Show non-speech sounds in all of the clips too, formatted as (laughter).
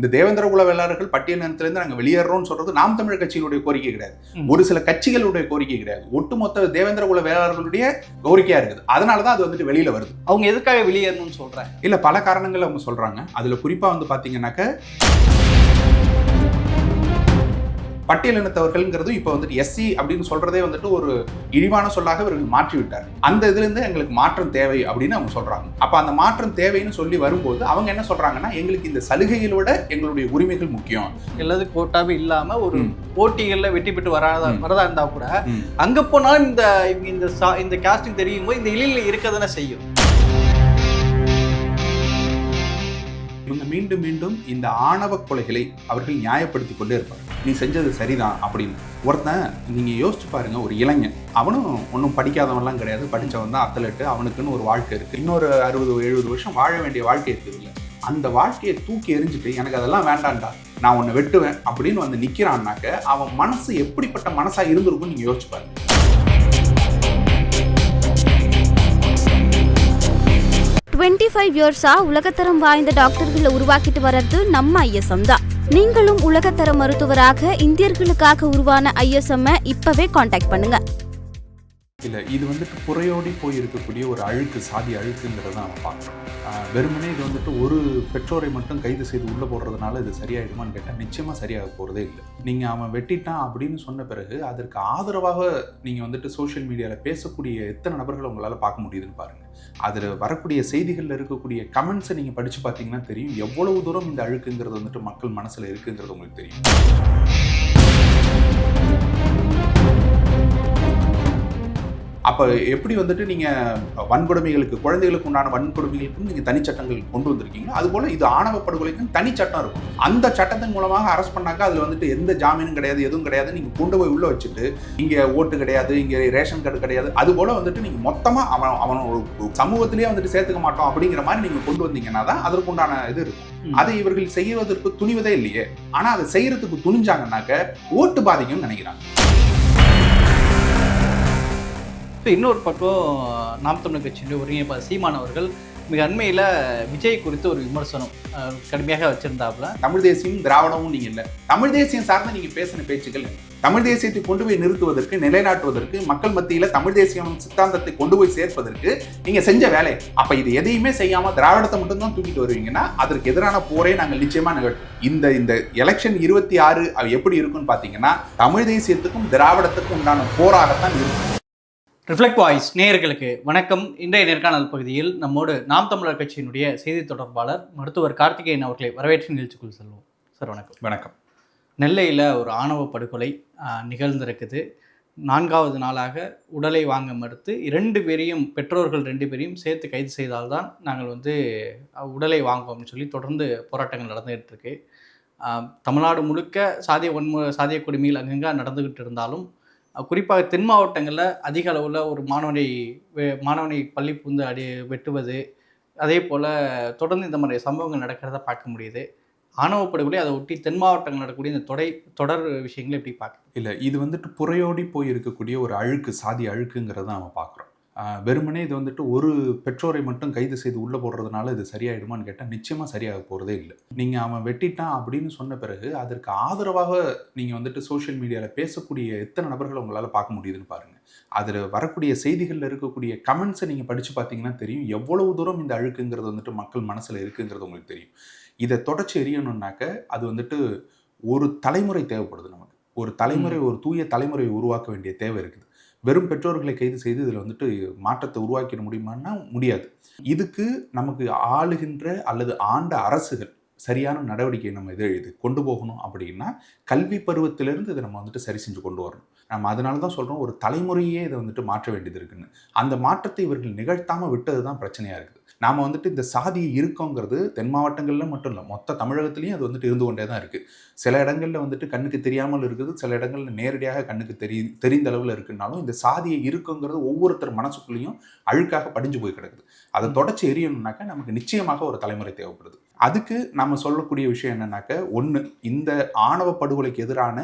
இந்த தேவேந்திர குல வேளாளர்கள் பட்டியல் இனத்திலிருந்து நாங்கள் வெளியேறோம்னு சொல்றது நாம் தமிழர் கட்சியினுடைய கோரிக்கை கிடையாது. ஒரு சில கட்சிகளுடைய கோரிக்கை கிடையாது. ஒட்டுமொத்த தேவேந்திர குல வேளாளர்களுடைய கோரிக்கையா இருக்குது. அதனால தான் அது வந்துட்டு வெளியில வருது. அவங்க எதுக்காக வெளியேறணும்னு சொல்றேன் இல்ல பல காரணங்கள் அவங்க சொல்றாங்க. அதுல குறிப்பா வந்து பாத்தீங்கன்னாக்க பட்டியலினத்தவர்கள்ங்கிறது இப்போ வந்துட்டு எஸ்சி அப்படின்னு சொல்றதே வந்துட்டு ஒரு இழிவான சொல்லாக இவர்கள் மாற்றி விட்டார் அந்த இதுல இருந்து எங்களுக்கு மாற்றம் தேவை அப்படின்னு அவங்க சொல்றாங்க அப்ப அந்த மாற்றம் தேவைன்னு சொல்லி வரும்போது அவங்க என்ன சொல்றாங்கன்னா எங்களுக்கு இந்த சலுகைகளை விட எங்களுடைய உரிமைகள் முக்கியம் எல்லாது கோட்டாவே இல்லாம ஒரு. போட்டிகள்ல வெற்றி பெற்று வராதா. வரதா இருந்தா கூட. அங்க போனாலும் இந்த இந்த இந்த காஸ்டிங் தெரியும் போது இந்த இழில இருக்க தானே செய்யும் மீண்டும் மீண்டும் இந்த ஆணவ கொலைகளை அவர்கள் நியாயப்படுத்தி கொண்டே இருப்பார் நீ செஞ்சது சரிதான் அப்படின்னு. ஒருத்தன் நீங்கள் யோசிச்சு பாருங்க ஒரு இளைஞன். அவனும் ஒன்றும் படிக்காதவன்லாம் கிடையாது. படித்தவன் தான் அத்தலட்டு அவனுக்குன்னு ஒரு வாழ்க்கை இருக்குது இன்னொரு அறுபது எழுபது வருஷம் வாழ வேண்டிய வாழ்க்கை இருக்குதுல்ல அந்த வாழ்க்கையை தூக்கி எரிஞ்சுட்டு எனக்கு அதெல்லாம் வேண்டாம்டா. நான் உன்னை வெட்டுவேன் அப்படின்னு வந்து நிற்கிறான்னாக்க அவன் மனசு எப்படிப்பட்ட மனசாக இருந்திருக்கும்னு நீங்கள் யோசிச்சு பாருங்க. டுவெண்ட்டி ஃபைவ் இயர்ஸா உலகத்தரம் வாய்ந்த டாக்டர்களை உருவாக்கிட்டு வர்றது நம்ம ஐஎஸ்எம் தான். நீங்களும் உலகத்தர மருத்துவராக இந்தியர்களுக்காக உருவான ஐஎஸ்எம் இப்பவே காண்டாக்ட் பண்ணுங்க. இல்லை இது வந்துட்டு புறையோடி போய் இருக்கக்கூடிய ஒரு அழுக்கு சாதி அழுக்குங்கிறத நம்ம பார்க்குறோம். வெறுமனே இது வந்துட்டு ஒரு பெற்றோரை மட்டும் கைது செய்து உள்ளே போடுறதுனால இது சரியாயிடுமான்னு கேட்டால் நிச்சயமாக சரியாக போகிறதே இல்லை. நீங்கள் அவன் வெட்டிட்டான் அப்படின்னு சொன்ன பிறகு அதற்கு ஆதரவாக நீங்கள் வந்துட்டு சோஷியல் மீடியாவில் பேசக்கூடிய எத்தனை நபர்களை உங்களால் பார்க்க முடியுதுன்னு பாருங்கள் அதில் வரக்கூடிய செய்திகளில் இருக்கக்கூடிய கமெண்ட்ஸை நீங்கள் படித்து பார்த்தீங்கன்னா தெரியும். எவ்வளவு தூரம் இந்த அழுக்குங்கிறது வந்துட்டு மக்கள் மனசில் இருக்குங்கிறது உங்களுக்கு தெரியும். அப்போ எப்படி வந்துட்டு நீங்கள் வன்கொடுமைகளுக்கு குழந்தைகளுக்கு உண்டான வன்கொடுமைகளுக்கும் நீங்கள் தனிச்சட்டங்கள் கொண்டு வந்திருக்கீங்க அதுபோல் இது ஆணவ படுகொலைக்கும் தனி சட்டம் இருக்கும். அந்த சட்டத்தின் மூலமாக அரெஸ்ட் பண்ணாக்கா அதில் வந்துட்டு எந்த ஜாமீனும் கிடையாது எதுவும் கிடையாது நீங்கள் கொண்டு போய் உள்ளே வச்சுட்டு இங்கே ஓட்டு கிடையாது இங்கே ரேஷன் கார்டு கிடையாது அதுபோல் வந்துட்டு நீங்கள் மொத்தமாக அவன் அவன் ஒரு சமூகத்திலேயே வந்துட்டு சேர்த்துக்க மாட்டோம் அப்படிங்கிற மாதிரி நீங்கள் கொண்டு வந்தீங்கன்னா தான் அதற்குண்டான இது இருக்கும். அதை இவர்கள் செய்வதற்கு துணிவதே இல்லையே. ஆனால் அதை செய்யறதுக்கு துணிஞ்சாங்கன்னாக்க ஓட்டு பாதிக்கும்னு நினைக்கிறாங்க. இப்போ இன்னொரு பக்கம் நாம் தமிழர் கட்சியினுடைய ஒருங்கிணைப்பாளர் சீமான் அவர்கள் மிக அண்மையில் விஜய் குறித்து ஒரு விமர்சனம் கடுமையாக வச்சிருந்தாப்புல. தமிழ் தேசியம் திராவிடமும் நீங்கள் இல்லை. தமிழ் தேசியம் சார்ந்து நீங்கள் பேசின பேச்சுக்கள் தமிழ் தேசியத்தை கொண்டு போய் நிறுத்துவதற்கு நிலைநாட்டுவதற்கு மக்கள் மத்தியில் தமிழ் தேசியம் சித்தாந்தத்தை கொண்டு போய் சேர்ப்பதற்கு நீங்கள் செஞ்ச வேலை. அப்போ இது எதையுமே செய்யாமல் திராவிடத்தை மட்டும்தான் தூக்கிட்டு வருவீங்கன்னா அதற்கு எதிரான போரே நாங்கள் நிச்சயமாக நிகழ்த்தும். இந்த இந்த எலெக்ஷன் இருபத்தி ஆறு எப்படி இருக்கும்னு பார்த்தீங்கன்னா தமிழ் தேசியத்துக்கும் திராவிடத்துக்கும் உண்டான போராகத்தான் இருக்கும். ரிஃப்ளெக்ட் வாய்ஸ் நேயர்களுக்கு வணக்கம். இன்றைய நேர்காணல் பகுதியில் நம்மோடு நாம் தமிழர் கட்சியினுடைய செய்தி தொடர்பாளர் மருத்துவர் கார்த்திகேயன் அவர்களை வரவேற்று நிகழ்ச்சிக்குள் செல்வோம். சார் வணக்கம். வணக்கம். நெல்லையில் ஒரு ஆணவ படுகொலை நிகழ்ந்திருக்குது. நான்காவது நாளாக உடலை வாங்க மறுத்து இரண்டு பேரையும் பெற்றோர்கள் ரெண்டு பேரையும் சேர்த்து கைது செய்தால்தான் நாங்கள் வந்து உடலை வாங்குவோம்னு சொல்லி தொடர்ந்து போராட்டங்கள் நடந்துகிட்டு இருக்கு. தமிழ்நாடு முழுக்க சாதிய வன்மு சாதிய கொடுமைகள் அங்கங்கே நடந்துக்கிட்டு இருந்தாலும் குறிப்பாக தென் மாவட்டங்களில் அதிக அளவில் ஒரு மாணவனை மாணவனை பள்ளி புந்து அடி வெட்டுவது அதே போல் தொடர்ந்து இந்த மாதிரி சம்பவங்கள் நடக்கிறத பார்க்க முடியுது. ஆணவ படுகொலை அதை ஒட்டி தென் மாவட்டங்கள் நடக்கக்கூடிய இந்த தொடை தொடர் விஷயங்களை எப்படி பார்க்க இல்லை இது வந்துட்டு புறையோடி போய் இருக்கக்கூடிய ஒரு அழுக்கு சாதி அழுக்குங்கிறத நம்ம பார்க்குறோம். வெறுமனே இது வந்துட்டு ஒரு பெற்றோரை மட்டும் கைது செய்து உள்ளே போடுறதுனால இது சரியாயிடுமான்னு கேட்டால் நிச்சயமாக சரியாக போகிறதே இல்லை. நீங்கள் அவன் வெட்டிட்டான் அப்படின்னு சொன்ன பிறகு அதற்கு ஆதரவாக நீங்கள் வந்துட்டு சோஷியல் மீடியாவில் பேசக்கூடிய எத்தனை நபர்களை உங்களால் பார்க்க முடியுதுன்னு பாருங்கள் அதில் வரக்கூடிய செய்திகளில் இருக்கக்கூடிய கமெண்ட்ஸை நீங்கள் படித்து பார்த்தீங்கன்னா தெரியும். எவ்வளவு தூரம் இந்த அழுக்குங்கிறது வந்துட்டு மக்கள் மனசில் இருக்குங்கிறது உங்களுக்கு தெரியும். இதை தொடச்சி எரியணும்னாக்க அது வந்துட்டு ஒரு தலைமுறை தேவைப்படுது நமக்கு. ஒரு தலைமுறை ஒரு தூய தலைமுறையை உருவாக்க வேண்டிய தேவை இருக்குது. வெறும் பெற்றோர்களை கைது செய்து இதில் வந்துட்டு மாற்றத்தை உருவாக்கிட முடியுமான்னா முடியாது. இதுக்கு நமக்கு ஆளுகின்ற அல்லது ஆண்ட அரசுகள் சரியான நடவடிக்கையை நம்ம இதை இது கொண்டு போகணும் அப்படின்னா கல்வி பருவத்திலிருந்து இதை நம்ம வந்துட்டு சரி செஞ்சு கொண்டு வரணும். நம்ம அதனால தான் சொல்கிறோம் ஒரு தலைமுறையே இதை வந்துட்டு மாற்ற வேண்டியது இருக்குன்னு. அந்த மாற்றத்தை இவர்கள் நிகழ்த்தாமல் விட்டது தான் பிரச்சனையாக இருக்குது. நாம் வந்துட்டு இந்த சாதி இருக்கோங்கிறது தென் மாவட்டங்களில் மட்டும் இல்லை மொத்த தமிழகத்துலேயும் அது வந்துட்டு இருந்து கொண்டே தான் இருக்குது சில இடங்களில் வந்துட்டு கண்ணுக்கு தெரியாமல் இருக்குது சில இடங்களில் நேரடியாக கண்ணுக்கு தெரி தெரிந்த அளவில் இருக்குன்னாலும் இந்த சாதியை இருக்குங்கிறது ஒவ்வொருத்தர் மனசுக்குள்ளேயும் அழுக்காக படிஞ்சு போய் கிடக்குது. அதை தொடச்சி எரியணும்னாக்கா நமக்கு நிச்சயமாக ஒரு தலைமுறை தேவைப்படுது. அதுக்கு நம்ம சொல்லக்கூடிய விஷயம் என்னன்னாக்க ஒன்று இந்த ஆணவ படுகொலைக்கு எதிரான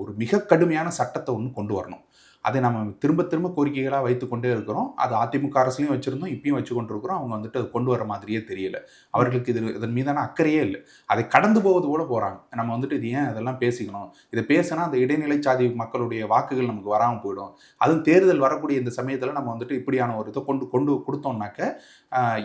ஒரு மிக கடுமையான சட்டத்தை ஒன்று கொண்டு வரணும். அதை நம்ம திரும்ப திரும்ப கோரிக்கைகளாக வைத்து கொண்டே இருக்கிறோம். அது அதிமுக அரசுலையும் வச்சுருந்தோம் இப்பயும் வச்சு கொண்டிருக்கிறோம் அவங்க வந்துட்டு அது கொண்டு வர மாதிரியே தெரியல. அவர்களுக்கு இது இதன் மீதான அக்கறையே இல்லை. அதை கடந்து போவது கூட போகிறாங்க நம்ம வந்துட்டு இது ஏன் அதெல்லாம் பேசிக்கணும்? இதை பேசினா அந்த இடைநிலை சாதி மக்களுடைய வாக்குகள் நமக்கு வராமல் போயிடும். அதுவும் தேர்தல் வரக்கூடிய இந்த சமயத்தில் நம்ம வந்துட்டு இப்படியான ஒரு இதை கொண்டு கொண்டு கொடுத்தோம்னாக்க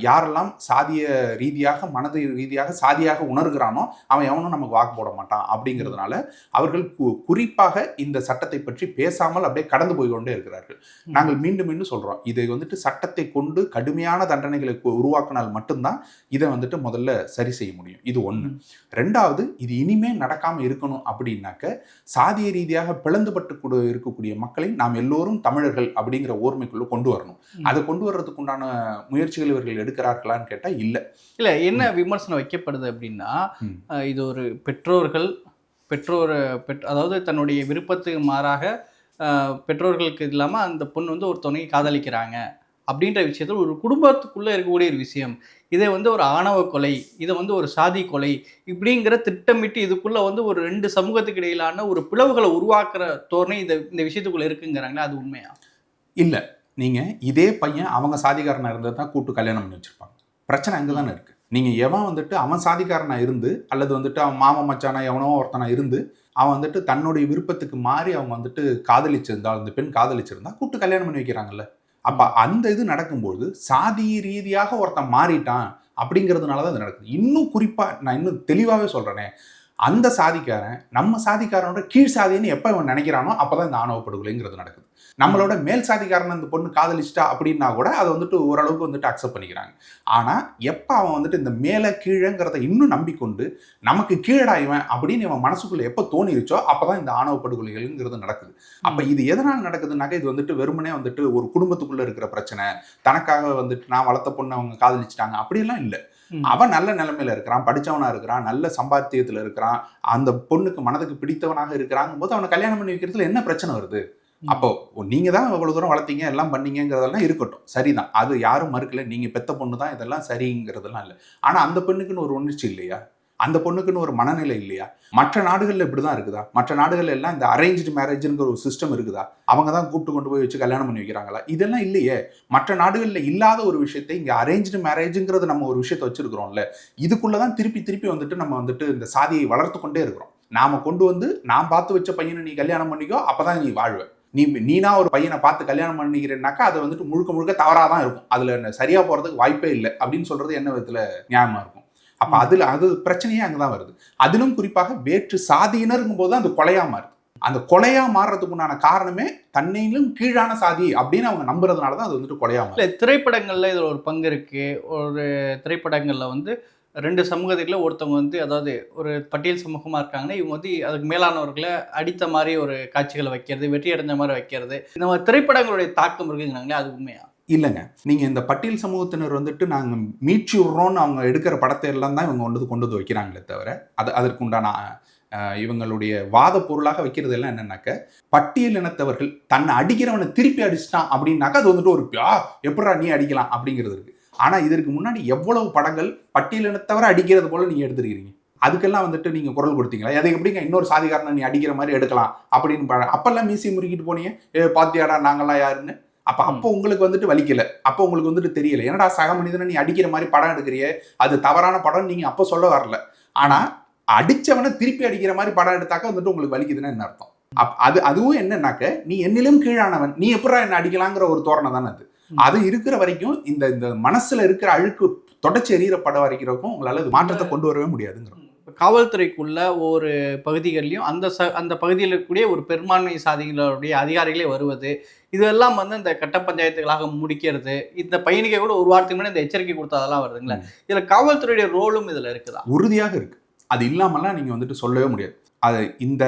யாரெல்லாம் சாதிய ரீதியாக மனது ரீதியாக சாதியாக உணர்கிறானோ அவன் எவனும் நமக்கு வாக்கு போட மாட்டான் அப்படிங்கிறதுனால அவர்கள் கு- குறிப்பாக இந்த சட்டத்தை பற்றி பேசாமல் அப்படியே கடந்து போய் கொண்டே இருக்கிறார்கள். நாங்கள் மீண்டும் மீண்டும் சொல்றோம் இதை வந்துட்டு சட்டத்தை கொண்டு கடுமையான தண்டனைகளை உருவாக்கினால் மட்டும்தான் இதை வந்துட்டு முதல்ல சரி செய்ய முடியும். இது ம். ரெண்டாவது இது இனிமே நடக்காம இருக்கணும் அப்படின்னாக்க சாதிய ரீதியாக பிளந்துபட்டு கூட இருக்கக்கூடிய மக்களை நாம் எல்லோரும் தமிழர்கள் அப்படிங்கிற ஓர்மைக்குள்ள கொண்டு வரணும். அதை கொண்டு வர்றதுக்கு உண்டான முயற்சிகள் இவர்கள் எடுக்கிறார்களான்னு கேட்டா இல்ல. இல்லை என்ன விமர்சனம் வைக்கப்படுது அப்படின்னா இது ஒரு பெற்றோர்கள் பெற்றோர் பெற் அதாவது தன்னுடைய விருப்பத்துக்கு மாறாக பெற்றோர்களுக்கு இல்லாமல் அந்த பொண்ணு வந்து ஒரு துணையை காதலிக்கிறாங்க. அப்படின்ற விஷயத்தில் ஒரு குடும்பத்துக்குள்ளே இருக்கக்கூடிய ஒரு விஷயம். இதை வந்து ஒரு ஆணவ கொலை இதை வந்து ஒரு சாதி கொலை இப்படிங்கிற திட்டமிட்டு இதுக்குள்ளே வந்து ஒரு ரெண்டு சமூகத்துக்கு இடையிலான ஒரு பிளவுகளை உருவாக்குற தோரணை இந்த இந்த விஷயத்துக்குள்ளே இருக்குங்கிறாங்களே? அது உண்மையா? இல்லை. நீங்கள் இதே பையன் அவங்க சாதிகாரனாக இருந்தால் தான் கூட்டு கல்யாணம் பண்ணி வச்சுருப்பாங்க. பிரச்சனை அங்கே தானே இருக்குது நீங்க எவன் வந்துட்டு அவன் சாதிக்காரனா இருந்து அல்லது வந்துட்டு அவன் மாமன் மச்சானா எவனோ ஒருத்தனா இருந்து அவன் வந்துட்டு தன்னுடைய விருப்பத்துக்கு மாறி அவங்க வந்துட்டு காதலிச்சிருந்தா அந்த பெண் காதலிச்சிருந்தா கூட்டு கல்யாணம் பண்ணி வைக்கிறாங்கல்ல. அப்ப அந்த இது நடக்கும்போது சாதி ரீதியாக ஒருத்தன் மாறிட்டான் அப்படிங்கிறதுனால தான் இது நடக்குது. இன்னும் குறிப்பா நான் இன்னும் தெளிவாகவே சொல்றேனே அந்த சாதிக்காரன் நம்ம சாதிக்காரனோட கீழ் சாதின்னு எப்போ இவன் நினைக்கிறானோ அப்பதான் இந்த ஆணவ படுகொலைங்கிறது நடக்குது. நம்மளோட மேல் சாதிக்காரன் அந்த பொண்ணு காதலிச்சிட்டா அப்படின்னா கூட அதை வந்துட்டு ஓரளவுக்கு வந்துட்டு அக்செப்ட் பண்ணிக்கிறாங்க. ஆனா எப்போ அவன் வந்துட்டு இந்த மேலே கீழேங்கிறத இன்னும் நம்பிக்கொண்டு நமக்கு கீழடா இவன் அப்படின்னு இவன் மனசுக்குள்ள எப்போ தோணிருச்சோ அப்பதான் இந்த ஆணவ படுகொலைகள்ங்கிறது நடக்குது. அப்ப இது எதனால் நடக்குதுனாக்க இது வந்துட்டு வெறுமனே வந்துட்டு ஒரு குடும்பத்துக்குள்ள இருக்கிற பிரச்சனை. தனக்காக வந்துட்டு நான் வளர்த்த பொண்ணு அவங்க காதலிச்சிட்டாங்க அப்படியெல்லாம் இல்லை. அவன் நல்ல நிலைமையில இருக்கிறான் படிச்சவனா இருக்கிறான் நல்ல சம்பாத்தியத்துல இருக்கிறான் அந்த பொண்ணுக்கு மனதுக்கு பிடித்தவனாக இருக்கிறாங்க போது அவனை கல்யாணம் பண்ணி வைக்கிறதுல என்ன பிரச்சனை வருது. அப்போ நீங்க தான் இவ்வளவு தூரம் வளர்த்தீங்க எல்லாம் பண்ணீங்கிறதெல்லாம் இருக்கட்டும். சரிதான். அது யாரும் மறுக்கல. நீங்க பெத்த பொண்ணு தான் இதெல்லாம் சரிங்கிறதெல்லாம் இல்லை. ஆனா அந்த பெண்ணுக்குன்னு ஒரு உணர்ச்சி இல்லையா? அந்த பொண்ணுக்குன்னு ஒரு மனநிலை இல்லையா? மற்ற நாடுகளில் இப்படி தான் இருக்குதா? மற்ற நாடுகள் எல்லாம் இந்த அரேஞ்சு மேரேஜ்ங்கிற ஒரு சிஸ்டம் இருக்குதா? அவங்க தான் கூப்பிட்டு கொண்டு போய் வச்சு கல்யாணம் பண்ணி வைக்கிறாங்களா? இதெல்லாம் இல்லையே. மற்ற நாடுகளில் இல்லாத ஒரு விஷயத்தை இங்கே அரேஞ்சு மேரேஜுங்கிறது நம்ம ஒரு விஷயத்தை வச்சிருக்கிறோம்ல. இதுக்குள்ளதான் திருப்பி திருப்பி வந்துட்டு நம்ம வந்துட்டு இந்த சாதியை வளர்த்து கொண்டே இருக்கிறோம். நாம கொண்டு வந்து நான் பார்த்து வச்ச பையனை நீ கல்யாணம் பண்ணிக்கோ அப்பதான் நீ வாழ்வ. நீ நீனா ஒரு பையனை பார்த்து கல்யாணம் பண்ணிக்கிறேன்னாக்கா அது வந்துட்டு முழுக்க முழுக்க தவறாக தான் இருக்கும். அதுல சரியாக சரியா போறதுக்கு வாய்ப்பே இல்லை அப்படின்னு சொல்றது என்ன விதத்துல நியாயமா இருக்கும்? அப்ப அதுல அது பிரச்சனையே அங்கதான் வருது. அதிலும் குறிப்பாக வேற்று சாதியினருங்கும் போது அந்த கொலையா மாறுது. அந்த கொலையா மாறுறதுக்கு உண்டான காரணமே தன்னையிலும் கீழான சாதி அப்படின்னு அவங்க நம்புறதுனால தான் அது வந்துட்டு கொலையா இல்லை திரைப்படங்களில் இதில் ஒரு பங்கு இருக்குது ஒரு திரைப்படங்களில் வந்து ரெண்டு சமூகத்துக்குள்ள ஒருத்தவங்க வந்து அதாவது ஒரு பட்டியல் சமூகமாக இருக்காங்கன்னா இவங்க வந்து அதுக்கு மேலானவர்களை அடித்த மாதிரி ஒரு காட்சிகளை வைக்கிறது வெற்றி அடைஞ்ச மாதிரி வைக்கிறது. இந்த மாதிரி திரைப்படங்களுடைய தாக்கம் இருக்குங்கிறாங்களே அது உண்மையா? இல்லைங்க. நீங்கள் இந்த பட்டியல் சமூகத்தினர் வந்துட்டு நாங்கள் மீட்சி விடுறோம்னு அவங்க எடுக்கிற படத்தை எல்லாம் தான் இவங்க வந்து கொண்டு வந்து வைக்கிறாங்களே தவிர அது அதற்குண்டான இவங்களுடைய வாத பொருளாக வைக்கிறது எல்லாம் என்னன்னாக்க பட்டியல் இனத்தவர்கள் தன்னை அடிக்கிறவனை திருப்பி அடிச்சிட்டான் அப்படின்னாக்கா அது வந்துட்டு ஒரு பியா எப்படா நீ அடிக்கலாம்? அப்படிங்கிறது இருக்கு. ஆனால் இதற்கு முன்னாடி எவ்வளவு படங்கள் பட்டியல் இனத்தவரை அடிக்கிறது போல நீங்கள் எடுத்துருக்கிறீங்க. அதுக்கெல்லாம் வந்துட்டு நீங்கள் குரல் கொடுத்தீங்களா? அதை எப்படிங்க இன்னொரு சாதிகாரனை நீ அடிக்கிற மாதிரி எடுக்கலாம்? அப்படின்னு ப- அப்பெல்லாம் மீசி முறுக்கிட்டு போனீங்க. ஏ பாத்தியாடா நாங்கள்லாம் யாருன்னு? அப்ப அப்போ உங்களுக்கு வந்துட்டு வலிக்கல. அப்போ உங்களுக்கு வந்துட்டு தெரியல. என்னடா சக மனிதனை நீ அடிக்கிற மாதிரி படம் எடுக்கிறியே? அது தவறான படம் நீங்க அப்போ சொல்ல வரல. ஆனா அடிச்சவனை திருப்பி அடிக்கிற மாதிரி படம் எடுத்தாக்க வந்துட்டு உங்களுக்கு வலிக்குதுன்னா என்ன அர்த்தம்? அப் அது அதுவும் என்னன்னாக்க நீ என்னிலும் கீழானவன். நீ எப்படா என்ன அடிக்கலாங்கிற ஒரு தோரணை தானே அது? அது இருக்கிற வரைக்கும் இந்த இந்த மனசுல இருக்கிற அழுக்கு தொடச்சி எறிகிற படம் வரைக்கிறதுக்கும் உங்களால மாற்றத்தை கொண்டு வரவே முடியாதுங்கிற இப்ப காவல்துறைக்குள்ள ஒவ்வொரு பகுதிகளிலும் அந்த ச அந்த பகுதியில் இருக்கக்கூடிய ஒரு பெரும்பான்மை சாதிகளுடைய அதிகாரிகளே வருவது இதெல்லாம் வந்து இந்த கட்ட பஞ்சாயத்துகளாக முடிக்கிறது இந்த பையனுக்கே கூட ஒரு வாரத்துக்கு முன்னாடி இந்த எச்சரிக்கை கொடுத்ததெல்லாம் வருதுங்களா. இதுல காவல்துறையுடைய ரோலும் இதுல இருக்குதா உறுதியாக இருக்கு அது இல்லாமலாம் நீங்க வந்துட்டு சொல்லவே முடியாது அது இந்த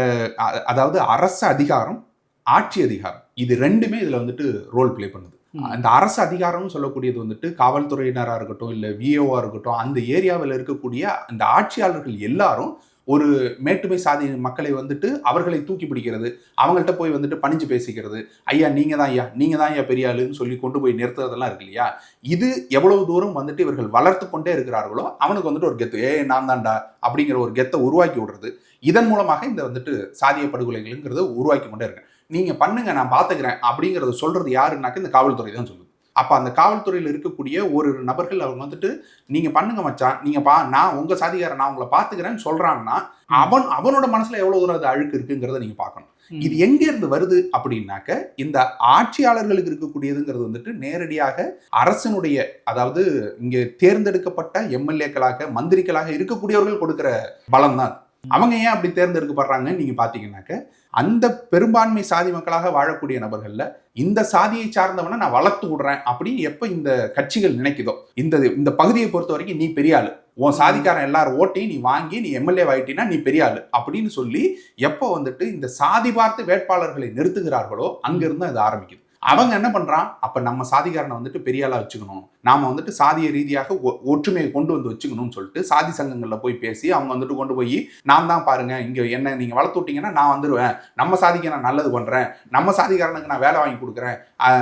அதாவது அரசு அதிகாரம் ஆட்சி அதிகாரம் இது ரெண்டுமே இதுல வந்துட்டு ரோல் ப்ளே பண்ணுது. அந்த அரசு அதிகாரம்னு சொல்லக்கூடியது வந்துட்டு காவல்துறையினராக இருக்கட்டும் இல்லை விஏஓவாக இருக்கட்டும் அந்த ஏரியாவில் இருக்கக்கூடிய அந்த ஆட்சியாளர்கள் எல்லாரும் ஒரு மேட்டுமை சாதி மக்களை வந்துட்டு அவர்களை தூக்கி பிடிக்கிறது அவங்கள்ட்ட போய் வந்துட்டு பணிஞ்சு பேசிக்கிறது. ஐயா நீங்க தான் ஐயா நீங்க தான் ஐயா பெரிய ஆளுன்னு சொல்லி கொண்டு போய் நிறுத்துறதெல்லாம் இருக்கு இல்லையா? இது எவ்வளவு தூரம் வந்துட்டு இவர்கள் வளர்த்து கொண்டே இருக்கிறார்களோ அவனுக்கு வந்துட்டு ஒரு கெத்து. ஏ நான் தான்டா அப்படிங்கிற ஒரு கெத்தை உருவாக்கி விடுறது. இதன் மூலமாக இந்த வந்துட்டு சாதிய படுகொலைகள்ங்கிறத உருவாக்கி கொண்டே இருக்கேன் நீங்க பண்ணுங்க நான் பாத்துக்கிறேன் அப்படிங்கறத சொல்றது யாருன்னாக்க இந்த காவல்துறை தான் சொல்லுது. அப்ப அந்த காவல்துறையில் இருக்கக்கூடிய ஒரு நபர்கள் அவங்க வந்துட்டு நீங்க பண்ணுங்க மச்சான் நீங்க பா நான் உங்க சாதிகாரன் நான் உங்களை பாத்துக்கிறேன்னு சொல்றான்னா அவன் அவனோட மனசுல எவ்வளவு தூரம் அது அழுக்கு இருக்குங்கிறத நீங்க பார்க்கணும். இது எங்க இருந்து வருது அப்படின்னாக்க இந்த ஆட்சியாளர்களுக்கு இருக்கக்கூடியதுங்கிறது வந்துட்டு நேரடியாக அரசனுடைய அதாவது இங்க தேர்ந்தெடுக்கப்பட்ட எம்எல்ஏக்களாக மந்திரிகளாக இருக்கக்கூடியவர்கள் கொடுக்கிற பலம் தான் அவங்க ஏன் அப்படி தேர்ந்தெடுக்கப்படுறாங்கன்னு நீங்க பாத்தீங்கன்னாக்க அந்த பெரும்பான்மை சாதி மக்களாக வாழக்கூடிய நபர்கள்ல இந்த சாதியை சார்ந்தவனை நான் வளர்த்து விடுறேன் அப்படின்னு எப்ப இந்த கட்சிகள் நினைக்குதோ. இந்த இந்த பகுதியை பொறுத்த வரைக்கும் நீ பெரிய ஆளு. உன் சாதிக்காரன் எல்லாரும் ஓட்டையும் நீ வாங்கி நீ எம்எல்ஏ ஆகிட்டினா நீ பெரிய ஆளு அப்படின்னு சொல்லி எப்போ வந்துட்டு இந்த சாதி பார்த்து வேட்பாளர்களை நிறுத்துகிறார்களோ அங்கிருந்து அது ஆரம்பிக்குது. அவங்க என்ன பண்றான்? அப்ப நம்ம சாதிகாரனை வந்துட்டு பெரிய வச்சுக்கணும். நாம வந்துட்டு சாதிய ரீதியாக ஒ- ஒற்றுமையை கொண்டு வந்து வச்சுக்கணும்னு சொல்லிட்டு சாதி சங்கங்களில் போய் பேசி அவங்க வந்துட்டு கொண்டு போய் நான் தான் பாருங்க இங்க என்ன நீங்க வளர்த்து விட்டீங்கன்னா நான் வந்துடுவேன் நம்ம சாதிக்கு நான் நல்லது பண்றேன். நம்ம சாதிக்காரனுக்கு நான் வேலை வாங்கி கொடுக்குறேன்.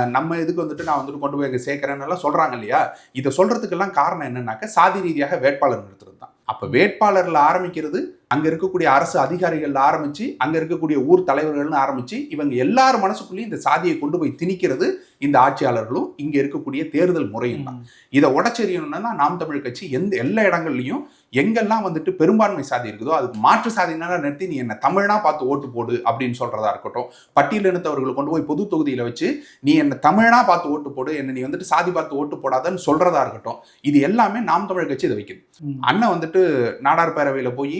நம்ம இதுக்கு வந்துட்டு நான் வந்துட்டு கொண்டு போய் அங்க சேர்க்கறேன்னு எல்லாம் சொல்றாங்க இல்லையா? இதை சொல்றதுக்கெல்லாம் காரணம் என்னன்னாக்க சாதி ரீதியாக வேட்பாளர் நிறுத்துறது தான் அப்ப வேட்பாளர்ல ஆரம்பிக்கிறது அங்கே இருக்கக்கூடிய அரசு அதிகாரிகள் ஆரம்பித்து அங்கே இருக்கக்கூடிய ஊர் தலைவர்கள்னு ஆரம்பித்து இவங்க எல்லார் மனசுக்குள்ளேயும் இந்த சாதியை கொண்டு போய் திணிக்கிறது இந்த ஆட்சியாளர்களும் இங்க இருக்கக்கூடிய தேர்தல் முறையும் தான். இதை உடச்செறியணும்னா நாம் தமிழ் கட்சி எந்த எல்லா இடங்கள்லையும் எங்கெல்லாம் வந்துட்டு பெரும்பான்மை சாதி இருக்குதோ அதுக்கு மாற்று சாதியினரை நிறுத்தி நீ என்ன தமிழனா பார்த்து ஓட்டு போடு அப்படின்னு சொல்றதா இருக்கட்டும். பட்டியலினத்தவர்களை கொண்டு போய் பொது தொகுதியில வச்சு நீ என்ன தமிழனா பார்த்து ஓட்டு போடு என்ன நீ வந்துட்டு சாதி பார்த்து ஓட்டு போடாதன்னு சொல்றதா இருக்கட்டும். இது எல்லாமே நாம் தமிழ் கட்சி இதை வைக்குது. அண்ணன் வந்துட்டு நாடார் பேரவையில போய்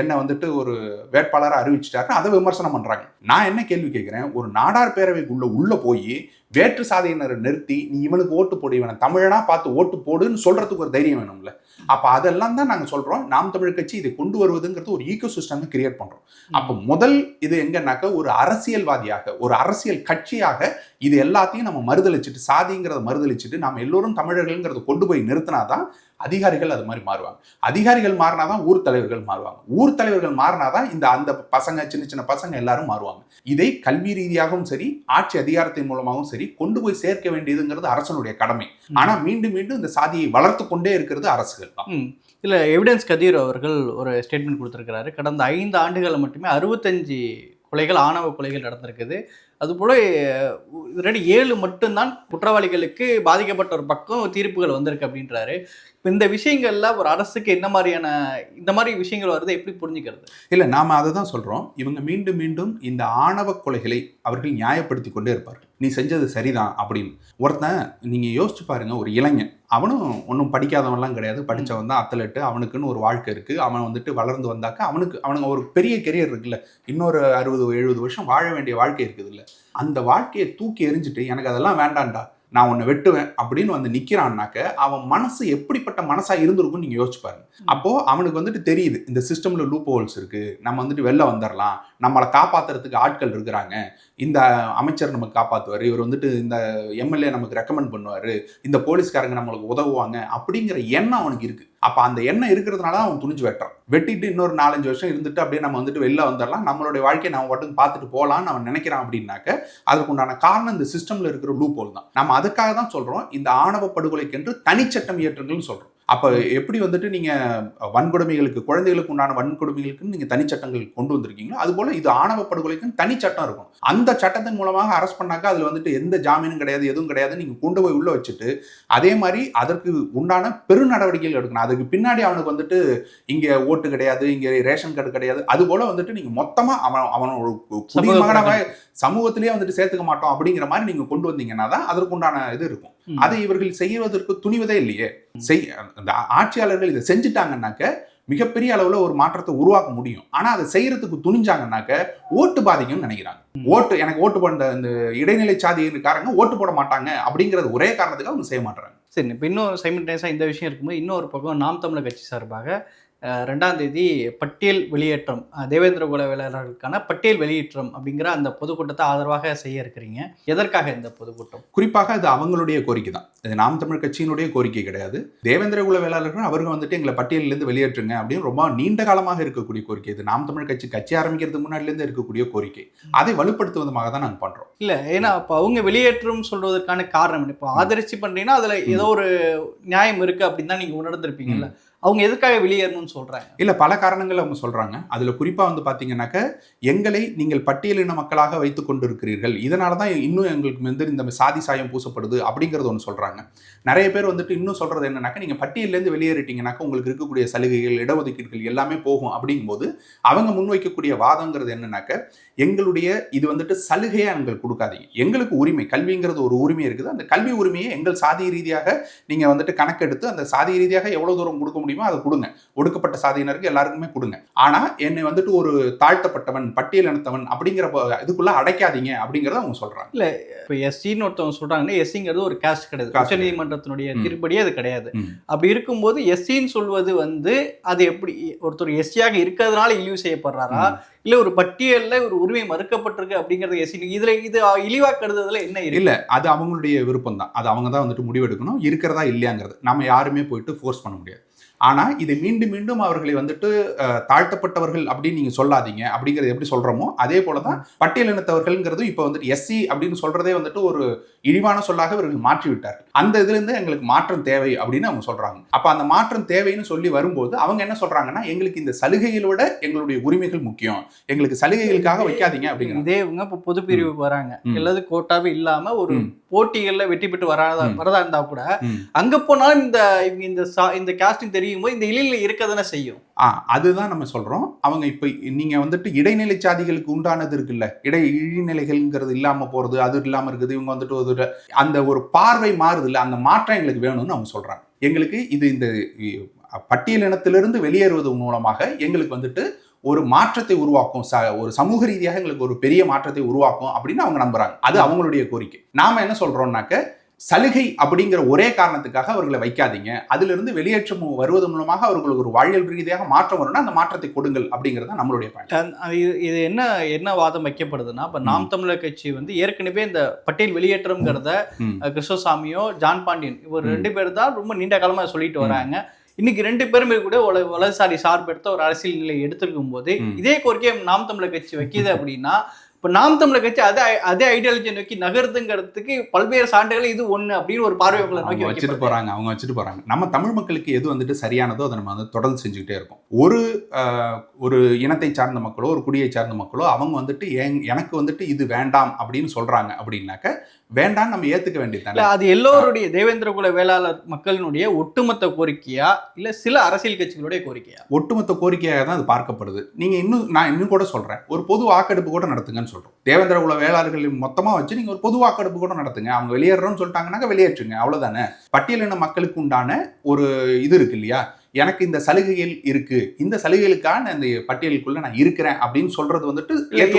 என்னை வந்துட்டு ஒரு வேட்பாளராக அறிவிச்சிட்டாரு அதை விமர்சனம் பண்றாங்க. நான் என்ன கேள்வி கேட்கிறேன் ஒரு நாடார் பேரவைக்குள்ள உள்ள போய் வேற்று சாதியினரை நிறுத்தி நீ இவனுக்கு ஓட்டு போடு இவனை தமிழனா பார்த்து ஓட்டு போடுன்னு சொல்றதுக்கு ஒரு தைரியம் வேணும்ல. அப்ப அதெல்லாம் தான் நாங்க சொல்றோம். நாம் தமிழ் கட்சி இதை கொண்டு வருவதுங்கிறது ஒரு ஈகோ சிஸ்டம் கிரியேட் பண்றோம். அப்ப முதல் இது எங்கன்னாக்க ஒரு அரசியல்வாதியாக ஒரு அரசியல் கட்சியாக இது எல்லாத்தையும் நம்ம மறுதளிச்சுட்டு சாதிங்கிறத மறுதளிச்சுட்டு நாம எல்லோரும் தமிழர்கள்ங்கிறத கொண்டு போய் நிறுத்தினாதான் அதிகாரிகள் அது மாதிரி மாறுவாங்க. அதிகாரிகள் மாறினாதான் ஊர் தலைவர்கள் மாறுவாங்க. ஊர் தலைவர்கள் மாறினாதான் இந்த அந்த பசங்க சின்ன சின்ன பசங்க எல்லாரும் மாறுவாங்க. இதை கல்வி ரீதியாகவும் சரி ஆட்சி அதிகாரத்தின் மூலமாகவும் சரி கொண்டு போய் சேர்க்க வேண்டியதுங்கிறது அரசனுடைய கடமை. ஆனா மீண்டும் மீண்டும் இந்த சாதியை வளர்த்து கொண்டே இருக்கிறது அரசுகள். தான் இல்லை எவிடன்ஸ் கதீர் அவர்கள் ஒரு ஸ்டேட்மெண்ட் கொடுத்துருக்கிறாரு. கடந்த ஐந்து ஆண்டுகளில் மட்டுமே அறுபத்தஞ்சு கொலைகள் ஆணவ கொலைகள் நடந்திருக்குது. அதுபோல் ரெண்டு ஏழு மட்டும்தான் குற்றவாளிகளுக்கு பாதிக்கப்பட்ட ஒரு பக்கம் தீர்ப்புகள் வந்திருக்கு அப்படின்றாரு. இப்போ இந்த விஷயங்கள்ல ஒரு அரசுக்கு என்ன மாதிரியான இந்த மாதிரி விஷயங்கள் வருது எப்படி புரிஞ்சுக்கிறது? இல்ல நாம அதை தான் சொல்றோம். இவங்க மீண்டும் மீண்டும் இந்த ஆணவ கொலைகளை அவர்கள் நியாயப்படுத்தி கொண்டே இருப்பார்கள். நீ செஞ்சது சரிதான் அப்படின்னு. ஒருத்தன் நீங்கள் யோசிச்சு பாருங்க ஒரு இளைஞன். அவனும் ஒன்றும் படிக்காதவன்லாம் கிடையாது. படித்தவன் தான் அத்தலெட்டு அவனுக்குன்னு ஒரு வாழ்க்கை இருக்குது அவன் வந்துட்டு வளர்ந்து வந்தாக்க அவனுக்கு அவனுக்கு ஒரு பெரிய கெரியர் இருக்குல்ல. இன்னொரு அறுபது எழுபது வருஷம் வாழ வேண்டிய வாழ்க்கை இருக்குதுல்ல. அந்த வாழ்க்கையை தூக்கி எறிஞ்சிட்டு எனக்கு அதெல்லாம் வேண்டாம்டா. நான் உன்னை வெட்டுவேன் அப்படின்னு வந்து நிக்கிறான்னாக்க அவன் மனசு எப்படிப்பட்ட மனசா இருந்திருக்கும்னு நீங்க யோசிச்சு பாருங்க. அப்போ அவனுக்கு வந்துட்டு தெரியுது இந்த சிஸ்டம்ல லூப் ஹோல்ஸ் இருக்கு நம்ம வந்துட்டு வெளில வந்துடலாம் நம்மளை காப்பாத்துறதுக்கு ஆட்கள் இருக்கிறாங்க இந்த அமைச்சர் நமக்கு காப்பாத்துவாரு இவர் வந்துட்டு இந்த எம்எல்ஏ நமக்கு ரெக்கமெண்ட் பண்ணுவாரு இந்த போலீஸ்காரங்க நம்மளுக்கு உதவுவாங்க அப்படிங்கிற எண்ணம் அவனுக்கு இருக்கு. அப்போ அந்த எண்ணம் இருக்கிறதுனால தான் அவன் துணிஞ்சு வெட்டுறான். வெட்டிட்டு இன்னொரு நாலஞ்சு வருஷம் இருந்துட்டு அப்படியே நம்ம வந்துட்டு வெளில வந்துடலாம். நம்மளுடைய வாழ்க்கையை நம்ம மட்டும் பார்த்துட்டு போகலான்னு அவன் நினைக்கிறான் அப்படின்னாக்க அதுக்குண்டான காரணம் இந்த சிஸ்டம்ல இருக்கிற லூப் ஹோல் தான். நம்ம அதுக்காக தான் சொல்றோம். இந்த ஆணவ படுகொலைக்கென்று தனிச்சட்டம் இயற்றுங்கள்னு சொல்றோம். அப்ப எப்படி வந்துட்டு நீங்க வன்கொடுமைகளுக்கு குழந்தைகளுக்கு உண்டான வன்கொடுமைகளுக்கு நீங்க தனிச்சட்டங்கள் கொண்டு வந்திருக்கீங்களோ அது போல இது ஆணவ படுகொலைக்குன்னு தனி சட்டம் இருக்கும். அந்த சட்டத்தின் மூலமாக அரெஸ்ட் பண்ணாக்க அதுல வந்துட்டு எந்த ஜாமீனும் கிடையாது எதுவும் கிடையாது நீங்க கொண்டு போய் உள்ள வச்சுட்டு அதே மாதிரி அதற்கு உண்டான பெரு நடவடிக்கைகள் எடுக்கணும். அதுக்கு பின்னாடி அவனுக்கு வந்துட்டு இங்க ஓட்டு கிடையாது இங்க ரேஷன் கார்டு கிடையாது அது போல வந்துட்டு நீங்க மொத்தமா அவன் அவன் ஒரு குடிமகனாக சமூகத்திலேயே வந்துட்டு சேர்த்துக்க மாட்டோம் அப்படிங்கிற மாதிரி நீங்க கொண்டு வந்தீங்கன்னா தான் அதற்கு உண்டான இது இருக்கும். அதை இவர்கள் செய்வதற்கு துணிவதே இல்லையே. செய் அந்த ஆட்சியாளர்கள் இதை செஞ்சுட்டாங்கன்னாக்க மிகப்பெரிய அளவுல ஒரு மாற்றத்தை உருவாக்க முடியும். ஆனா அதை செய்யறதுக்கு துணிஞ்சாங்கன்னாக்க ஓட்டு பாதிக்கும்னு நினைக்கிறாங்க. ஓட்டு எனக்கு ஓட்டு போட இந்த இடைநிலை சாதிக்காரங்க ஓட்டு போட மாட்டாங்க அப்படிங்கிறது ஒரே காரணத்துக்கு அவங்க செய்ய மாட்டாங்க சரி இப்போ இன்னும் சைமல்டேனியஸாக இந்த விஷயம் இருக்கும்போது இன்னொரு பக்கம் நாம் தமிழர் கட்சி சார்பாக ரெண்டாம் தேதி பட்டியல் வெளியேற்றம் தேவேந்திர குல வேளாளர்களுக்கான பட்டியல் வெளியேற்றம் அப்படிங்கிற அந்த பொதுக்கூட்டத்தை ஆதரவாக செய்ய இருக்கிறீங்க. எதற்காக இந்த பொதுக்கூட்டம்? குறிப்பாக அது அவங்களுடைய கோரிக்கை தான். இது நாம் தமிழ் கட்சியினுடைய கோரிக்கை கிடையாது. தேவேந்திர குல வேளாளர்கள் அவர்கள் வந்துட்டு எங்களை பட்டியலிருந்து வெளியேற்றுங்க அப்படின்னு ரொம்ப நீண்ட காலமாக இருக்கக்கூடிய கோரிக்கை. இது நாம் தமிழ் கட்சி கட்சி ஆரம்பிக்கிறதுக்கு முன்னாடிலேருந்து இருக்கக்கூடிய கோரிக்கை. அதை வலுப்படுத்துவதற்காக தான் நாங்கள் பண்றோம். இல்ல ஏன்னா இப்போ அவங்க வெளியேற்றம் சொல்றதுக்கான காரணம்? இப்போ ஆதரிச்சு பண்றீங்கன்னா அதுல ஏதோ ஒரு நியாயம் இருக்கு அப்படின்னு தான் நீங்க உணர்ந்திருப்பீங்கல்ல. அவங்க எதுக்காக வெளியேறணும்னு சொல்றாங்க? இல்ல பல காரணங்கள் அவங்க சொல்றாங்க. அதுல குறிப்பா வந்து பாத்தீங்கன்னாக்க எங்களை நீங்கள் பட்டியலின மக்களாக வைத்துக் கொண்டிருக்கிறீர்கள். இதனால தான் இன்னும் எங்களுக்கு வந்து இந்த சாதி சாயம் பூசப்படுது அப்படிங்கறது ஒன்று சொல்றாங்க. நிறைய பேர் வந்துட்டு இன்னும் சொல்றது என்னன்னாக்க நீங்க பட்டியலேருந்து வெளியேறிட்டீங்கன்னாக்க உங்களுக்கு இருக்கக்கூடிய சலுகைகள் இடஒதுக்கீடுகள் எல்லாமே போகும் அப்படிங்கும்போது அவங்க முன்வைக்கக்கூடிய வாதங்கிறது என்னன்னாக்க எங்களுடைய இது வந்துட்டு சலுகையாக எங்களுக்கு கொடுக்காதீங்க. எங்களுக்கு உரிமை கல்விங்கிறது ஒரு உரிமை இருக்குது. அந்த கல்வி உரிமையை எங்கள் சாதி ரீதியாக நீங்க வந்துட்டு கணக்கெடுத்து அந்த சாதி ரீதியாக எவ்வளவு தூரம் கொடுக்க முடியும் அதை கொடுங்க. ஒடுக்கப்பட்ட சாதியினருக்கு எல்லாருக்குமே கொடுங்க. ஆனா என்னை வந்துட்டு ஒரு தாழ்த்தப்பட்டவன் பட்டியலினத்தவன் அப்படிங்கிற இதுக்குள்ள அடைக்காதீங்க அப்படிங்கறத அவங்க சொல்றாங்க. இப்போ எஸ்சின்னு ஒருத்தவங்க சொல்றாங்கன்னா எஸ்சிங்கிறது ஒரு காஸ்ட் கிடையாது. Caste உச்சநீதிமன்றத்தினுடைய ம். தீர்ப்படி அது கிடையாது. அப்படி இருக்கும்போது எஸ்சின்னு சொல்வது வந்து அது எப்படி ஒருத்தர் எஸ்சியாக இருக்கிறதுனால இழிவு செய்யப்படுறாரா? இல்ல ஒரு பட்டியல்ல ஒரு உரிமை மறுக்கப்பட்டிருக்கு அப்படிங்கறது எஸ்சி இதுல இது இழிவா கருதுறதுல என்ன இல்ல அது அவங்களுடைய விருப்பம் தான் அது அவங்க தான் வந்துட்டு முடிவெடுக்கணும். இருக்கிறதா இல்லையாங்கிறது. நம்ம யாருமே போயிட்டு ஃபோர்ஸ் பண்ண முடியாது. ஆனா இதை மீண்டும் மீண்டும் அவர்களை வந்துட்டு தாழ்த்தப்பட்டவர்கள் அப்படின்னு நீங்க சொல்லாதீங்க. அப்படிங்கறது எப்படி சொல்றோமோ அதே போலதான் பட்டியலினத்தவர்கள்ங்கிறது இப்போ வந்துட்டு எஸ்சி அப்படின்னு சொல்றதே வந்துட்டு ஒரு இழிவான சொல்லாக இவர்கள் மாற்றி விட்டார்கள் அந்த இதுல இருந்து எங்களுக்கு மாற்றம் தேவை அப்படின்னு அவங்க சொல்றாங்க. அப்ப அந்த மாற்றம் தேவைன்னு சொல்லி வரும்போது அவங்க என்ன சொல்றாங்கன்னா எங்களுக்கு இந்த சலுகைகளை விட எங்களுடைய உரிமைகள் முக்கியம். எங்களுக்கு சலுகைகளுக்காக வைக்காதீங்க அப்படிங்கிறாங்க. இதே இவங்க இப்போ பொது பிரிவுக்கு வராங்க. ம். எல்லாது கோட்டாவே இல்லாம ஒரு. போட்டிகள்ல வெற்றி பெற்று வராதா. வரதா இருந்தா கூட. அங்க போனாலும் இந்த இவங்க இந்த இந்த காஸ்டிங் தெரியும். போது இந்த இழில இருக்க தானே செய்யும். ஆ அதுதான் நம்ம சொல்றோம். அவங்க இப்ப நீங்க வந்துட்டு இடைநிலை சாதிகளுக்கு உண்டானது இருக்குல்ல இடை இழிநிலைகள்ங்கிறது இல்லாம போறது அது இல்லாம இருக்குது இவங்க வந்துட்டு ஒரு அந்த ஒரு பார்வை மாறுது இல்ல அந்த மாற்றம் எங்களுக்கு வேணும்னு அவங்க சொல்றாங்க. எங்களுக்கு இது இந்த பட்டியலினத்திலிருந்து வெளியேறுவது மூலமாக எங்களுக்கு வந்துட்டு ஒரு மாற்றத்தை உருவாக்கும் ச ஒரு சமூக ரீதியாக எங்களுக்கு ஒரு பெரிய மாற்றத்தை உருவாக்கும் அப்படின்னு அவங்க நம்புறாங்க. அது அவங்களுடைய கோரிக்கை. நாம என்ன சொல்றோம்னாக்க சலுகை அப்படிங்கிற ஒரே காரணத்துக்காக அவர்களை வைக்காதீங்க அதிலிருந்து வெளியேற்றம் வருவது மூலமாக அவர்களுக்கு ஒரு வாழ்வியல் ரீதியாக மாற்றம் வரும்னா அந்த மாற்றத்தை கொடுங்கள் அப்படிங்கிறது நம்மளுடைய இது- என்ன என்ன வாதம் வைக்கப்படுதுன்னா இப்ப நாம் தமிழர் கட்சி வந்து ஏற்கனவே இந்த பட்டியல் வெளியேற்றம்ங்கிறத கிருஷ்ணசாமியோ ஜான் பாண்டியன் இவர். ரெண்டு பேர் தான் ரொம்ப நீண்ட காலமா சொல்லிட்டு. வராங்க இன்னைக்கு ரெண்டு பேருமே கூட வல- வலதுசாரி சார்பெடுத்த ஒரு அரசியல் நிலை எடுத்திருக்கும் போது. இதே கோரிக்கையை நாம் தமிழர் கட்சி வைக்கிது அப்படின்னா இப்ப நாம் தமிழர் கட்சி அதே அதே ஐடியாலஜி நோக்கி நகருதுங்கிறதுக்கு பல்வேறு சான்றுகள் இது ஒண்ணு அப்படின்னு ஒரு பார்வை உங்களை நோக்கி வச்சுட்டு. போறாங்க அவங்க வச்சுட்டு போறாங்க நம்ம தமிழ் மக்களுக்கு எது வந்துட்டு சரியானதோ அதை நம்ம வந்து தொடர்ந்து செஞ்சுக்கிட்டே இருக்கோம் ஒரு ஒரு இனத்தை சார்ந்த மக்களோ ஒரு குடியை சார்ந்த மக்களோ அவங்க வந்துட்டு என்- எனக்கு வந்துட்டு இது வேண்டாம் அப்படின்னு சொல்றாங்க அப்படின்னாக்க வேண்டாம் நம்ம ஏத்துக்க வேண்டியது அது எல்லோருடைய தேவேந்திர குல வேளாளர் மக்களினுடைய ஒட்டுமொத்த கோரிக்கையா? இல்ல சில அரசியல் கட்சிகளுடைய கோரிக்கையா? ஒட்டுமொத்த கோரிக்கையாக தான் அது பார்க்கப்படுது. நீங்க இன்னும் நான் இன்னும் கூட சொல்றேன். ஒரு பொது வாக்கெடுப்பு கூட நடத்துங்கன்னு சொல்றோம். தேவேந்திர குல வேளாளர்கள் மொத்தமா வச்சு நீங்க ஒரு பொது வாக்கெடுப்பு கூட நடத்துங்க. அவங்க வெளியேறோம்னு சொல்லிட்டாங்கன்னாக்க வெளியேற்றுங்க. அவ்வளவுதானே? பட்டியலின மக்களுக்கு உண்டான ஒரு இது இருக்கு இல்லையா? எனக்கு இந்த சலுகைகள் இருக்கு. இந்த சலுகைகளுக்கான இந்த பட்டியலுக்குள்ள நான் இருக்கிறேன் அப்படின்னு சொல்றது வந்துட்டு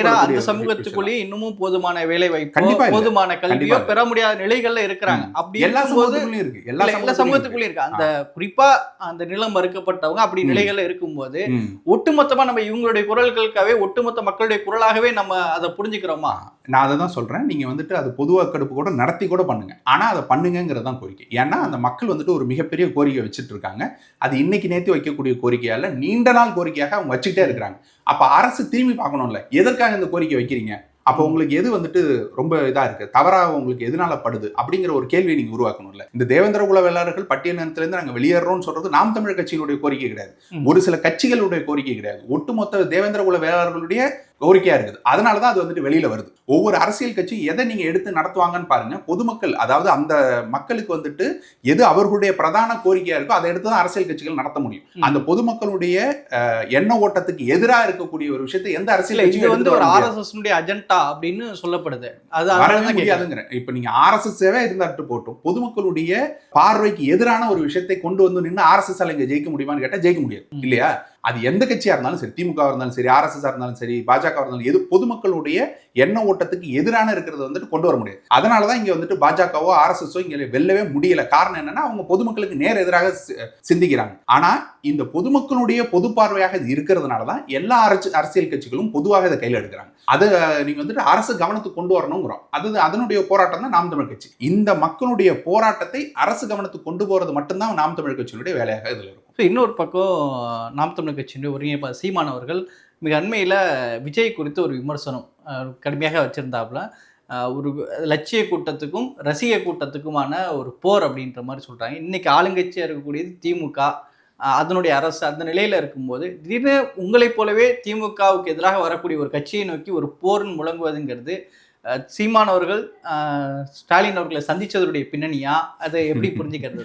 அந்த சமூகத்துக்குள்ளேயே இன்னமும் போதுமான வேலை வாய்ப்போ. போதுமான கல்வியோ. பெற முடியாத நிலைகள்ல இருக்கிறாங்க. அப்படி எல்லா சமூகத்துக்குள்ளயும் இருக்கு. இல்ல, எல்லா சமூகத்துக்குள்ளயும் இருக்கு. அந்த குறிப்பா அந்த நிலம் மறுக்கப்பட்டவங்க அப்படி. நிலைகள்ல இருக்கும்போது. ஒட்டுமொத்தமா நம்ம இவங்களுடைய குரல்களுக்காகவே ஒட்டுமொத்த மக்களுடைய குரலாகவே நம்ம அதை புரிஞ்சுக்கிறோமா? நான் அதை தான் சொல்றேன். நீங்க வந்துட்டு அது பொது வாக்கெடுப்பு கூட நடத்தி கூட பண்ணுங்க. ஆனா அதை பண்ணுங்கிறது தான் கோரிக்கை. ஏன்னா அந்த மக்கள் வந்துட்டு ஒரு மிகப்பெரிய கோரிக்கை வச்சுட்டு இருக்காங்க. அது இன்னைக்கு நேத்து வைக்கக்கூடிய கோரிக்கையால நீண்ட நாள் கோரிக்கையாக அவங்க வச்சுக்கிட்டே இருக்கிறாங்க. அப்ப அரசு திரும்பி பார்க்கணும்ல. எதற்காக இந்த கோரிக்கை வைக்கிறீங்க? அப்போ உங்களுக்கு எது வந்துட்டு ரொம்ப இதா இருக்கு? தவறாக உங்களுக்கு எதனால படுது? அப்படிங்கிற ஒரு கேள்வியை நீங்க உருவாக்கணும்ல. இந்த தேவேந்திர குல வேளாளர்கள் பட்டியலினத்திலிருந்து நாங்க வெளியேறோம்னு சொல்றது நாம் தமிழ் கட்சியினுடைய கோரிக்கை கிடையாது. ஒரு சில கட்சிகளுடைய கோரிக்கை கிடையாது. ஒட்டுமொத்த தேவேந்திர குல வேளாளர்களுடைய கோரிக்கையா இருக்குது அதனாலதான் அது வந்துட்டு வெளியில வருது ஒவ்வொரு அரசியல் கட்சி எதை நீங்க எடுத்து நடத்துவாங்கன்னு பாருங்க பொதுமக்கள் அதாவது அந்த மக்களுக்கு வந்துட்டு எது அவர்களுடைய பிரதான கோரிக்கையா இருக்கோ அதை எடுத்து தான் அரசியல் கட்சிகள் நடத்த முடியும். அந்த பொதுமக்களுடைய எண்ண ஓட்டத்துக்கு எதிராக இருக்கக்கூடிய ஒரு விஷயத்தை எந்த அரசியல் கட்சியும் வந்து ஒரு. ஆர்எஸ்எஸ் அஜெண்டா அப்படின்னு சொல்லப்படுது அது அதனால தான். முடியாதுங்கிற இப்ப நீங்க ஆர்எஸ்எஸ் இருந்தாட்டு போட்டும் பொதுமக்களுடைய பார்வைக்கு எதிரான ஒரு விஷயத்தை கொண்டு வந்து நின்று ஆர்எஸ்எஸ் இங்க ஜெயிக்க முடியுமான்னு கேட்டா ஜெயிக்க முடியாது. இல்லையா அது எந்த கட்சியாக இருந்தாலும் சரி திமுகவாக இருந்தாலும் சரி ஆர்எஸ்எஸ் இருந்தாலும் சரி பாஜக இருந்தாலும் எது பொதுமக்களுடைய எண்ண ஓட்டத்துக்கு எதிரான இருக்கிறது வந்துட்டு கொண்டு வர முடியாது. அதனால தான் இங்கே வந்துட்டு பாஜகவோ ஆர்எஸ்எஸோ இங்கே வெல்லவே முடியல. காரணம் என்னன்னா அவங்க பொதுமக்களுக்கு நேர் எதிராக சி- சிந்திக்கிறாங்க. ஆனால் இந்த பொதுமக்களுடைய பொது பார்வையாக இது இருக்கிறதுனால தான் எல்லா அரசு அரசியல் கட்சிகளும் பொதுவாக இதை கையில் எடுக்கிறாங்க. அதை நீங்கள் வந்துட்டு அரசு கவனத்துக்கு கொண்டு வரணுங்கிறோம். அது அதனுடைய போராட்டம் தான் நாம் தமிழ் கட்சி. இந்த மக்களுடைய போராட்டத்தை அரசு கவனத்துக்கு கொண்டு போகிறது மட்டும்தான் நாம் தமிழ் கட்சியினுடைய வேலையாக இதில் இருக்கும். ஸோ இன்னொரு பக்கம் நாம் தமிழர் கட்சியினுடைய ஒருங்கிணைப்பாளர் சீமான் அவர்கள் மிக அண்மையில் விஜய் குறித்து ஒரு விமர்சனம் கடுமையாக வச்சுருந்தாப்புல. ஒரு லட்சிய கூட்டத்துக்கும் ரசிக கூட்டத்துக்குமான ஒரு போர் அப்படின்ற மாதிரி சொல்கிறாங்க இன்னைக்கு ஆளுங்கட்சியாக இருக்கக்கூடியது திமுக. அதனுடைய அரசு அந்த நிலையில் இருக்கும்போது திடீர்னு உங்களைப் போலவே திமுகவுக்கு எதிராக வரக்கூடிய ஒரு கட்சியை நோக்கி ஒரு போர்னு முழங்குவதுங்கிறது அஹ், சீமான் அவர்கள் அஹ், ஸ்டாலின் அவர்களை சந்திச்சதனுடைய பின்னணியா? அதை எப்படி (laughs) புரிஞ்சுக்கிறது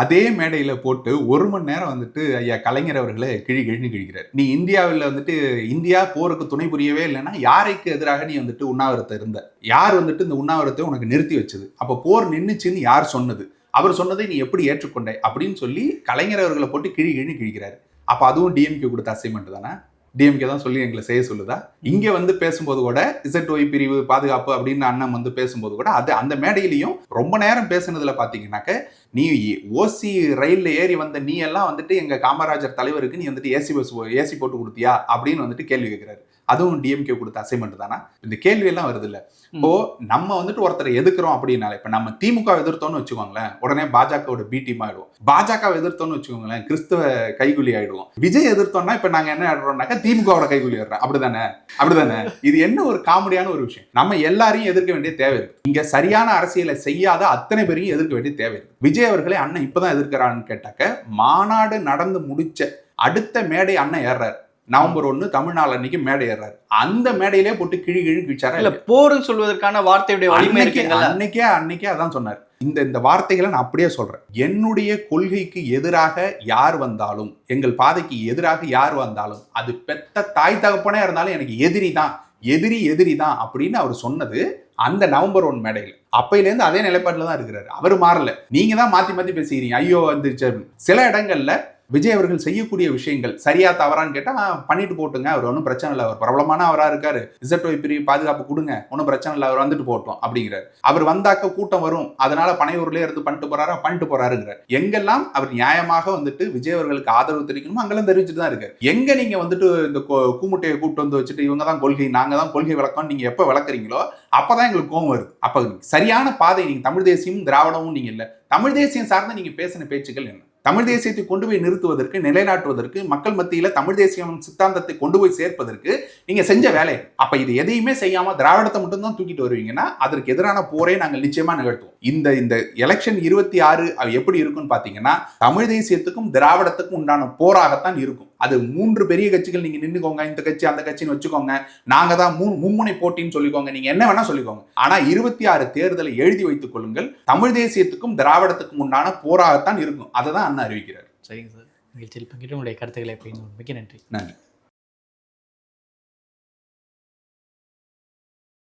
அதே மேடையில் போட்டு ஒரு மணி நேரம் வந்துட்டு ஐயா கலைஞர் அவர்களை கிழி கிழின்னு கிழிக்கிறார். நீ இந்தியாவில் வந்துட்டு இந்தியா போருக்கு துணை புரியவே இல்லைன்னா யாருக்கு எதிராக நீ வந்துட்டு உண்ணாவிரத்தை இருந்த? யார் வந்துட்டு இந்த உண்ணாவிரத்தை உனக்கு நிறுத்தி வச்சது? அப்போ போர் நின்றுச்சுன்னு யார் சொன்னது? அவர் சொன்னதை நீ எப்படி ஏற்றுக்கொண்டாய் அப்படின்னு சொல்லி கலைஞர் அவர்களை போட்டு கிழி கிழின்னு கிழிக்கிறாரு. அப்போ அதுவும் டிஎம்கே கொடுத்த அசைன்மெண்ட் தானே? டிஎம்கே தான் சொல்லி எங்களை செய்ய சொல்லுதா? இங்கே வந்து பேசும்போது கூட இசட் ஒய் பிரிவு பாதுகாப்பு அப்படின்னு அண்ணன் வந்து பேசும்போது கூட அது அந்த மேடையிலையும் ரொம்ப நேரம் பேசுனதுல பார்த்தீங்கன்னாக்க நீ ஓசி ரயில்ல ஏறி வந்த நீ எல்லாம் வந்துட்டு எங்க காமராஜர் தலைவருக்கு நீ வந்துட்டு ஏசி பஸ் ஏசி போட்டு கொடுத்தியா? அப்படின்னு வந்துட்டு கேள்வி கேட்கிறாரு. அதுவும் டிஎம்கே கொடுத்த அசைன்மெண்ட் தானா? இந்த கேள்வி எல்லாம் வருது இல்ல. இப்போ நம்ம வந்துட்டு ஒருத்தரை எதிர்க்கிறோம் அப்படின்னால இப்ப நம்ம திமுக எதிர்த்தோம்னு வச்சுக்கோங்களேன் உடனே பாஜகவோட பி டீம் ஆயிடுவோம். பாஜக எதிர்த்தோம்னு வச்சுக்கோங்களேன் கிறிஸ்துவ கைகூலி ஆயிடுவோம். விஜய் எதிர்த்தோம்னா இப்ப நாங்க என்ன ஆடுறோம்னாக்கா திமுகவோட கைகூலி ஆடுறோம் அப்படிதானே? அப்படிதானே? இது என்ன ஒரு காமெடியான ஒரு விஷயம். நம்ம எல்லாரையும் எதிர்க்க வேண்டிய தேவை இருக்கு. இங்க சரியான அரசியலை செய்யாத அத்தனை பேரையும் எதிர்க்க வேண்டிய தேவை இருக்கு. விஜய் அவர்களை அண்ணன் இப்பதான் எதிர்க்கிறான்னு கேட்டாக்க மாநாடு நடந்து முடிச்ச அடுத்த மேடை அண்ணன் ஏறாரு நவம்பர் ஒண்ணு தமிழ்நாள் அன்னைக்கு மேடை ஏறாரு அந்த மேடையிலே போட்டு கிழி கிழி கிழிச்சாரா இல்ல? போர்னு சொல்வதற்கான வார்த்தையுடைய அன்னைக்கே அன்னைக்கே அதான் சொன்னார். இந்த இந்த வார்த்தைகளை நான் அப்படியே சொல்றேன். என்னுடைய கொள்கைக்கு எதிராக யார் வந்தாலும் எங்கள் பாதைக்கு எதிராக யார் வந்தாலும் அது பெத்த தாய் தகப்பனே இருந்தாலும் எனக்கு எதிரி தான். எதிரி எதிரி தான் அப்படின்னு அவர் சொன்னது அந்த நவம்பர் ஒன் மேடையில். அப்பையிலேருந்து அதே நிலைப்பாட்டில் தான் இருக்கிறாரு. அவர் மாறல. நீங்க தான் மாத்தி மாத்தி பேசிக்கிறீங்க. ஐயோ வந்துருச்சு சில இடங்கள்ல விஜய் அவர்கள் செய்யக்கூடிய விஷயங்கள் சரியா தவறான்னு கேட்டால் பண்ணிட்டு போட்டுங்க. அவர் ஒன்றும் பிரச்சனை இல்லை. அவர் பிரபலமான அவராக இருக்காரு. இசட் ஒய் பிரிவு பாதுகாப்பு கொடுங்க. ஒன்றும் பிரச்சனை இல்லை. அவர் வந்துட்டு போட்டோம். அப்படிங்கிறார். அவர் வந்தாக்க கூட்டம் வரும். அதனால பனையூர்லேயே இருந்து பண்ணிட்டு போறாரா? பண்ணிட்டு போறாருங்கிறார். எங்கெல்லாம் அவர் நியாயமாக வந்துட்டு விஜய் அவர்களுக்கு ஆதரவு தெரிவிக்கணுமோ அங்கெல்லாம் தெரிவிச்சுட்டு தான் இருக்காரு. எங்க நீங்க வந்துட்டு இந்த கூமுட்டையை கூப்பிட்டு வந்து வச்சுட்டு இவங்க தான் கொள்கை நாங்க தான் கொள்கை விளக்கம் நீங்க எப்போ விளக்குறீங்களோ அப்பதான் எங்களுக்கு கோவம் வருது. அப்ப சரியான பாதை நீங்க தமிழ் தேசியமும் திராவிடமும் நீங்க இல்லை. தமிழ் தேசியம் சார்ந்த நீங்க பேசின பேச்சுக்கள் என்ன? தமிழ் தேசியத்தை கொண்டு போய் நிறுத்துவதற்கு நிலைநாட்டுவதற்கு மக்கள் மத்தியில தமிழ் தேசியம் சித்தாந்தத்தை கொண்டு போய் சேர்ப்பதற்கு நீங்க செஞ்ச வேலை. அப்ப இது எதையுமே செய்யாம திராவிடத்தை மட்டும்தான் தூக்கிட்டு வருவீங்கன்னா அதற்கு எதிரான போரை நாங்கள் நிச்சயமா நிகழ்த்துவோம். இந்த இந்த எலெக்ஷன் இருபத்தி ஆறு எப்படி இருக்கும்னு பாத்தீங்கன்னா தமிழ் தேசியத்துக்கும் திராவிடத்துக்கும் உண்டான போராகத்தான் இருக்கும். அது மூன்று பெரிய கட்சிகள் நீங்க நின்னுக்கோங்க இந்த கட்சி அந்த கட்சின்னு வச்சுக்கோங்க. நாங்க தான் மூணு மும்முனை போட்டின்னு சொல்லிக்கோங்க. நீங்க என்ன வேணா சொல்லிக்கோங்க. ஆனா இருபத்தி ஆறு தேர்தலை எழுதி வைத்துக் கொள்ளுங்கள். தமிழ் தேசியத்துக்கும் திராவிடத்துக்கும் உண்டான போராகத்தான் இருக்கும். அதை தான் அண்ணா அறிவிக்கிறார். சரிங்க சார். நிகழ்ச்சியில் பங்கிட்டு உங்களுடைய கருத்துக்களை மிக்க நன்றி. நன்றி.